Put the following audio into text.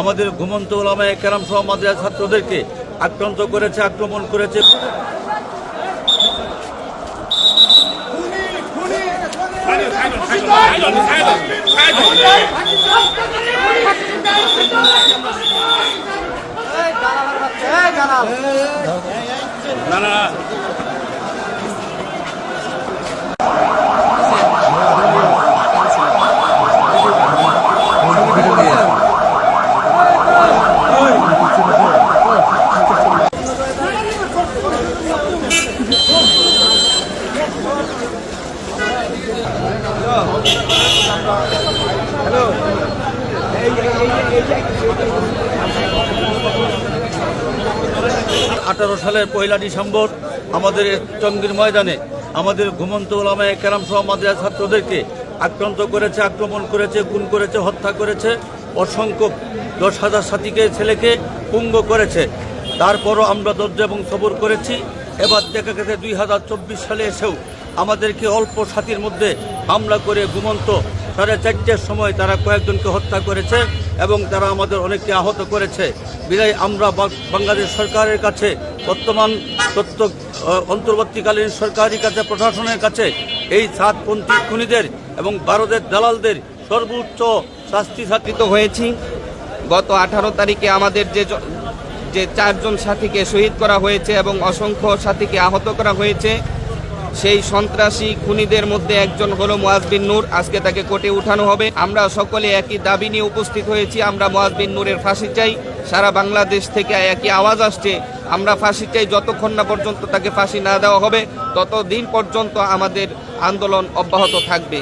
আমাদের ঘুমন্ত ওলামায় কেরাম সহ মাদ্রাসা ছাত্রদেরকে আক্রান্ত করেছে আক্রমণ করেছে না না আঠারো সালের পয়লা ডিসেম্বর আমাদের চঙ্গির ময়দানে আমাদের ঘুমন্ত ওলামায় কেরাম সহ মাদ্রাসা ছাত্রদেরকে আক্রান্ত করেছে, আক্রমণ করেছে, খুন করেছে, হত্যা করেছে, অসংখ্য দশ হাজার সাথীকে, ছেলেকে পুঙ্গ করেছে। তারপরও আমরা ধৈর্য এবং সবর করেছি। এবার দেখা গেছে দুই হাজার চব্বিশ সালে এসেও আমাদেরকে অল্প সাথীর মধ্যে হামলা করে ঘুমন্ত। সাড়ে চারটের সময় তারা কয়েকজনকে হত্যা করেছে এবং তারা আমাদের অনেককে আহত করেছে। বিদায়, আমরা বাংলাদেশ সরকারের কাছে, বর্তমান তথ্য অন্তর্বর্তীকালীন সরকারের কাছে, প্রশাসনের কাছে এই সাতপন্থী খুনিদের এবং ভারতের দালালদের সর্বোচ্চ শাস্তি শাস্তি একত্রিত হয়েছি। গত আঠারো তারিখে আমাদের যে যে চারজন সাথীকে শহীদ করা হয়েছে এবং অসংখ্য সাথীকে আহত করা হয়েছে, সেই সন্ত্রাসী খুনিদের মধ্যে একজন হলো মোয়াজবিন নূর। আজকে তাকে কোর্টে উঠানো হবে। আমরা সকলে একই দাবি নিয়ে উপস্থিত হয়েছি। আমরা মোয়াজবিন নূরের ফাঁসি চাই। সারা বাংলাদেশ থেকে একই আওয়াজ আসছে। আমরা ফাঁসি চাই যতক্ষণ না পর্যন্ত তাকে ফাঁসি না দেওয়া হবে, ততদিন পর্যন্ত আমাদের আন্দোলন অব্যাহত থাকবে